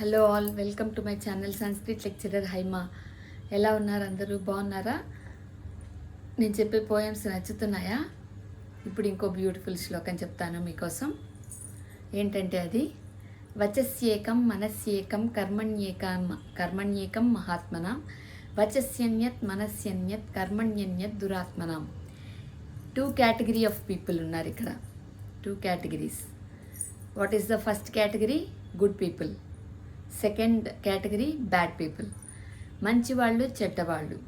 Hello all welcome to my channel Sanskrit lecturer Haima ఎలా ఉన్నారు అందరూ? బాగున్నారా? నేను చెప్పే పోయమ్స్ నచ్చుతున్నాయా? ఇప్పుడు ఇంకో బ్యూటిఫుల్ శ్లోకం చెప్తాను మీకోసం. ఏంటంటే అది? వచస్యేకం మనస్యేకం కర్మణ్యేకం కర్మణ్యేకం మహాత్మనాం. వచస్యన్యత్ మనస్యన్యత్ కర్మణ్యన్యత్ దురాత్మనాం. టూ కేటగిరీ ఆఫ్ పీపుల్ ఉన్నారు ఇక్కడ. Two categories what is the first category good people second category bad people. మంచివాళ్ళు చెడ్డవాళ్ళు.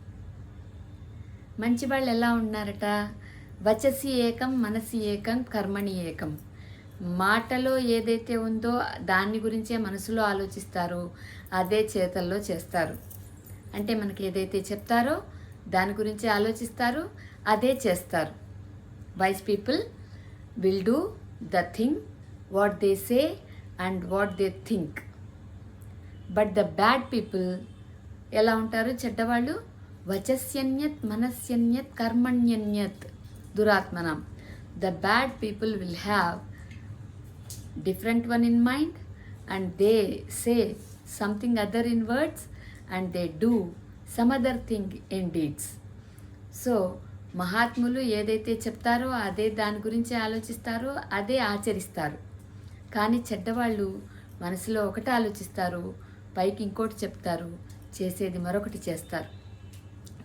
మంచివాళ్ళు ఎలా ఉన్నారట? వచసి ఏకం మనసి ఏకం కర్మణి ఏకం. మాటలో ఏదైతే ఉందో దాని గురించే మనసులో ఆలోచిస్తారో. అదే చేతల్లో చేస్తారు. అంటే మనకి ఏదైతే చెప్తారో దాని గురించి ఆలోచిస్తారు. అదే చేస్తారు. Wise people will do the thing what they say and what they think. But the bad people ఎలా ఉంటారు? చెడ్డవాళ్ళు? వచస్యన్యత్ మనస్యన్యత్ కర్మణ్యన్యత్ దురాత్మనం. The bad people will have different one in mind and they say something other in words and they do some other thing in deeds. So మహాత్ములు ఏదైతే చెప్తారో అదే దాని గురించి ఆలోచిస్తారో అదే ఆచరిస్తారు. కానీ చెడ్డవాళ్ళు మనసులో ఒకటి ఆలోచిస్తారు. పైకి ఇంకోటి చెప్తారు చేసేది మరొకటి చేస్తారు.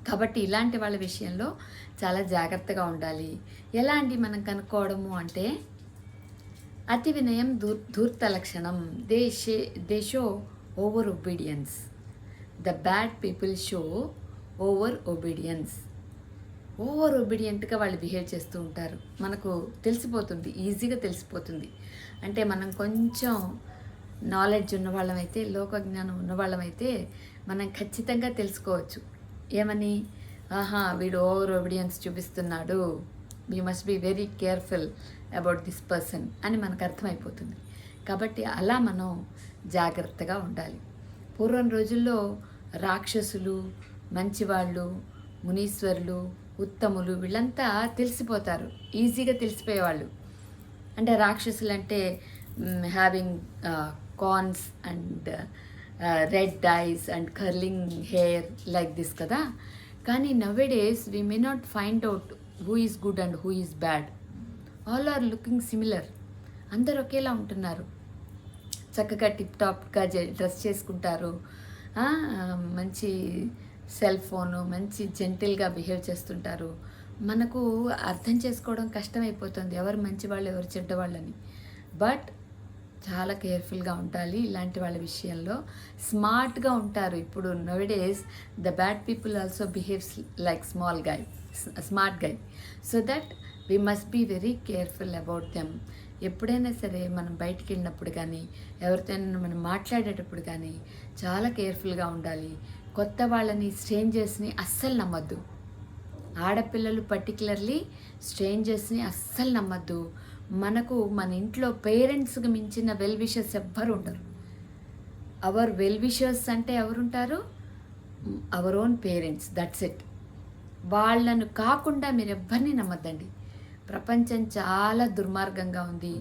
కాబట్టి ఇలాంటి వాళ్ళ విషయంలో చాలా జాగ్రత్తగా ఉండాలి. ఎలా అండి మనం కనుక్కోవడము అంటే అతి వినయం దూర్ ధూర్త లక్షణం they she they show over obedience. The bad people show over obedience. Over ఒబీడియంట్గా వాళ్ళు బిహేవ్ చేస్తూ ఉంటారు. మనకు తెలిసిపోతుంది ఈజీగా తెలిసిపోతుంది. అంటే మనం కొంచెం నాలెడ్జ్ ఉన్నవాళ్ళమైతే లోకజ్ఞానం ఉన్నవాళ్ళమైతే మనం ఖచ్చితంగా తెలుసుకోవచ్చు. ఏమని? ఆహా వీడు ఓవర్ ఒబిడియన్స్ చూపిస్తున్నాడు. We must be very careful about this person అని మనకు అర్థమైపోతుంది. కాబట్టి అలా మనం జాగ్రత్తగా ఉండాలి. పూర్వం రోజుల్లో రాక్షసులు మంచివాళ్ళు మునీశ్వరులు ఉత్తములు వీళ్ళంతా తెలిసిపోతారు. ఈజీగా తెలిసిపోయేవాళ్ళు. అంటే రాక్షసులు అంటే having horns and red eyes and curling hair like this కదా. కానీ nowadays we may not find out who is good and who is bad all are looking similar అందరు ఒకేలా ఉంటున్నారు. చక్కగా టిప్ టాప్గా డ్రెస్ చేసుకుంటారు. మంచి సెల్ ఫోను మంచి జెంటిల్గా behave చేస్తుంటారు. మనకు అర్థం చేసుకోవడం కష్టమైపోతుంది. ఎవరు మంచి వాళ్ళు ఎవరు చెడ్డవాళ్ళని. బట్ చాలా కేర్ఫుల్గా ఉండాలి ఇలాంటి వాళ్ళ విషయంలో. స్మార్ట్గా ఉంటారు ఇప్పుడు nowadays the bad people also behaves like small guy smart guy. So that we must be very careful about them. ఎప్పుడైనా సరే మనం బయటికి వెళ్ళినప్పుడు కానీ ఎవరితోనైనా మనం మాట్లాడేటప్పుడు కానీ చాలా కేర్ఫుల్గా ఉండాలి. కొత్త వాళ్ళని స్ట్రేంజర్స్ని అస్సలు నమ్మద్దు. ఆడపిల్లలు పర్టికులర్లీ స్ట్రేంజర్స్ని అస్సలు నమ్మద్దు. మనకు మన ఇంట్లో పేరెంట్స్కి మించిన వెల్ విషర్స్ ఎవ్వరు ఉండరు. అవర్ వెల్ విషర్స్ అంటే ఎవరుంటారు? Our own parents that's it వాళ్ళను కాకుండా మీరు ఎవ్వరిని నమ్మద్దండి. ప్రపంచం చాలా దుర్మార్గంగా ఉంది.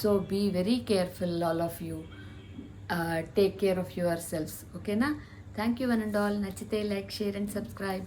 So be very careful all of you take care of your selfs ఓకేనా thank you one and all నచ్చితే లైక్ షేర్ అండ్ సబ్స్క్రైబ్